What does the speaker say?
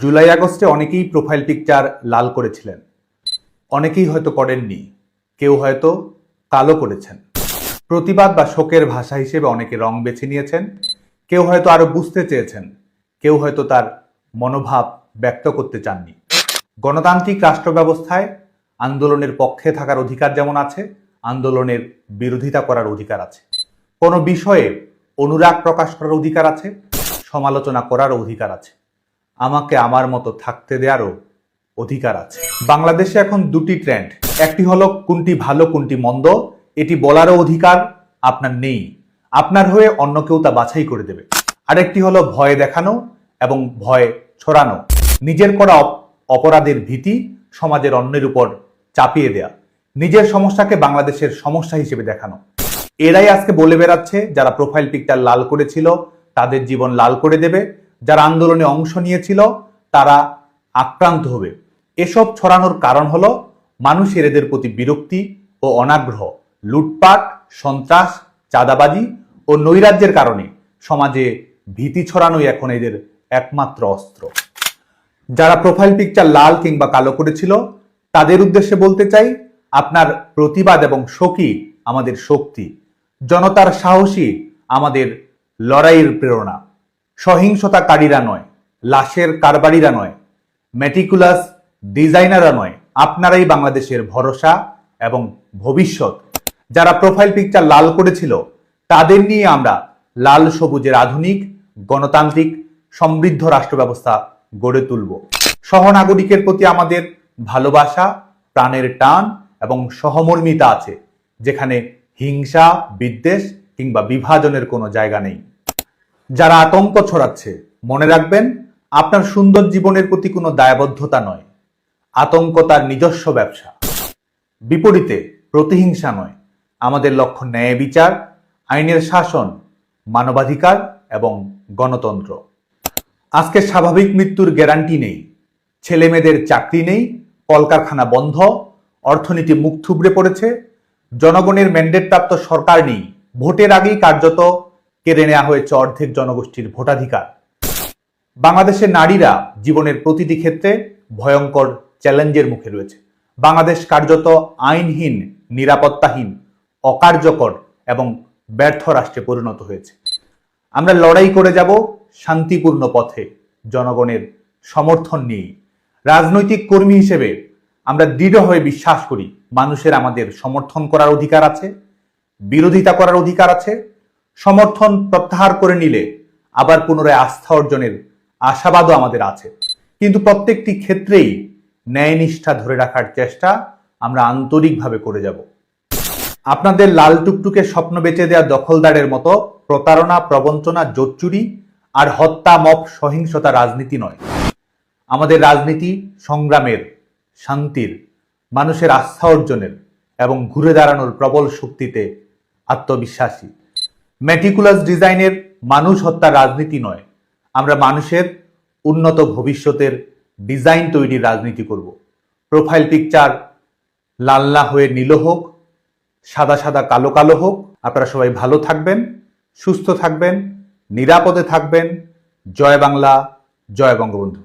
জুলাই আগস্টে অনেকেই profile picture লাল করেছিলেন। অনেকেই হয়তো করেননি। কেউ হয়তো কালো করেছেন। প্রতিবাদ বা শোকের ভাষা হিসেবে অনেকে রং বেছে নিয়েছেন। কেউ হয়তো আরও বুঝতে চেয়েছেন। কেউ হয়তো তার মনোভাব ব্যক্ত করতে চাননি। গণতান্ত্রিক রাষ্ট্র ব্যবস্থায় আন্দোলনের পক্ষে থাকার অধিকার যেমন আছে, আন্দোলনের বিরোধিতা করার অধিকার আছে। কোনো বিষয়ে অনুরাগ প্রকাশ করার অধিকার আছে, সমালোচনা করার অধিকার আছে। আমাকে আমার মতো থাকতে দেওয়ারও অধিকার আছে। বাংলাদেশে এখন দুটি ট্রেন্ড একটি হলো কোনটি ভালো, কোনটি মন্দ। এটি বলারও অধিকার আপনার নেই। আপনার হয়ে অন্য কেউ তা বাছাই করে দেবে। আরেকটি হলো ভয় দেখানো এবং ভয় ছড়ানো। নিজের করা অপরাধের ভীতি সমাজের অন্যের উপর চাপিয়ে দেয়া। নিজের সমস্যাকে বাংলাদেশের সমস্যা হিসেবে দেখানো। এরাই আজকে বলে বেড়াচ্ছে, যারা প্রোফাইল পিকচার লাল করেছিল, তাদের জীবন লাল করে দেবে। যারা আন্দোলনে অংশ নিয়েছিল, তারা আক্রান্ত হবে। এসব ছড়ানোর কারণ হল মানুষের এদের প্রতি বিরক্তি ও অনাগ্রহ, লুটপাট, সন্ত্রাস, চাঁদাবাজি ও নৈরাজ্যের কারণে সমাজে ভীতি ছড়ানোই এখন এদের একমাত্র অস্ত্র। যারা প্রোফাইল পিকচার লাল কিংবা কালো করেছিল, তাদের উদ্দেশ্যে বলতে চাই, আপনার প্রতিবাদ এবং শোকই আমাদের শক্তি, জনতার সাহসী আমাদের লড়াইয়ের প্রেরণা। সহিংসতাকারীরা নয়, লাশের কারবারিরা নয় মেটিকুলাস ডিজাইনাররা নয়। আপনারাই বাংলাদেশের ভরসা এবং ভবিষ্যৎ। যারা প্রোফাইল পিকচার লাল করেছিল, তাদের নিয়ে আমরা লাল সবুজের আধুনিক, গণতান্ত্রিক, সমৃদ্ধ রাষ্ট্র ব্যবস্থা গড়ে তুলব। সহনাগরিকের প্রতি আমাদের ভালোবাসা, প্রাণের টান এবং সহমর্মিতা আছে, যেখানে হিংসা, বিদ্বেষ কিংবা বিভাজনের কোনো জায়গা নেই। যারা আতঙ্ক ছড়াচ্ছে, মনে রাখবেন, আপনার সুন্দর জীবনের প্রতি কোনো দায়বদ্ধতা নয়। আতঙ্ক তার নিজস্ব ব্যবসা। বিপরীতে, প্রতিহিংসা নয়। আমাদের লক্ষ্য ন্যায় বিচার, আইনের শাসন, মানবাধিকার এবং গণতন্ত্র। আজকে স্বাভাবিক মৃত্যুর গ্যারান্টি নেই। ছেলে মেয়েদের চাকরি নেই, কলকারখানা বন্ধ, অর্থনীতি মুখ থুবড়ে পড়েছে, জনগণের ম্যান্ডেট প্রাপ্ত সরকার নেই, ভোটের আগেই কার্যত কেড়ে নেওয়া হয়েছে অর্ধেক জনগোষ্ঠীর ভোটাধিকার। বাংলাদেশের নারীরা জীবনের প্রতিটি ক্ষেত্রে ভয়ঙ্কর চ্যালেঞ্জের মুখে রয়েছে। বাংলাদেশ কার্যত আইনহীন, নিরাপত্তাহীন, অকার্যকর এবং ব্যর্থ রাষ্ট্রে পরিণত হয়েছে। আমরা লড়াই করে যাব শান্তিপূর্ণ পথে জনগণের সমর্থন নিয়ে রাজনৈতিক কর্মী হিসেবে আমরা দৃঢ়ভাবে বিশ্বাস করি, মানুষের আমাদের সমর্থন করার অধিকার আছে, বিরোধিতা করার অধিকার আছে সমর্থন প্রত্যাহার করে নিলে আবার পুনরায় আস্থা অর্জনের আশাবাদও আমাদের আছে। কিন্তু প্রত্যেকটি ক্ষেত্রেই ন্যায়নিষ্ঠা ধরে রাখার চেষ্টা আমরা আন্তরিকভাবে করে যাব। আপনাদের লাল টুকটুকে স্বপ্ন বেঁচে দেওয়া দখলদারের মতো প্রতারণা, প্রবঞ্চনা, জোচ্চুরি আর হত্যা, মপ, সহিংসতা রাজনীতি নয়। আমাদের রাজনীতি সংগ্রামের, শান্তির, মানুষের আস্থা অর্জনের এবং ঘুরে দাঁড়ানোর প্রবল শক্তিতে আত্মবিশ্বাসী। মেটিকুলাস ডিজাইনের মানুষ হত্যা রাজনীতি নয়। আমরা মানুষের উন্নত ভবিষ্যতের ডিজাইন তৈরির রাজনীতি করব। প্রোফাইল পিকচার লাল্লা হয়ে নীল হোক, সাদা সাদা কালো কালো হোক, আপনারা সবাই ভালো থাকবেন, সুস্থ থাকবেন, নিরাপদে থাকবেন। জয় বাংলা, জয় বঙ্গবন্ধু।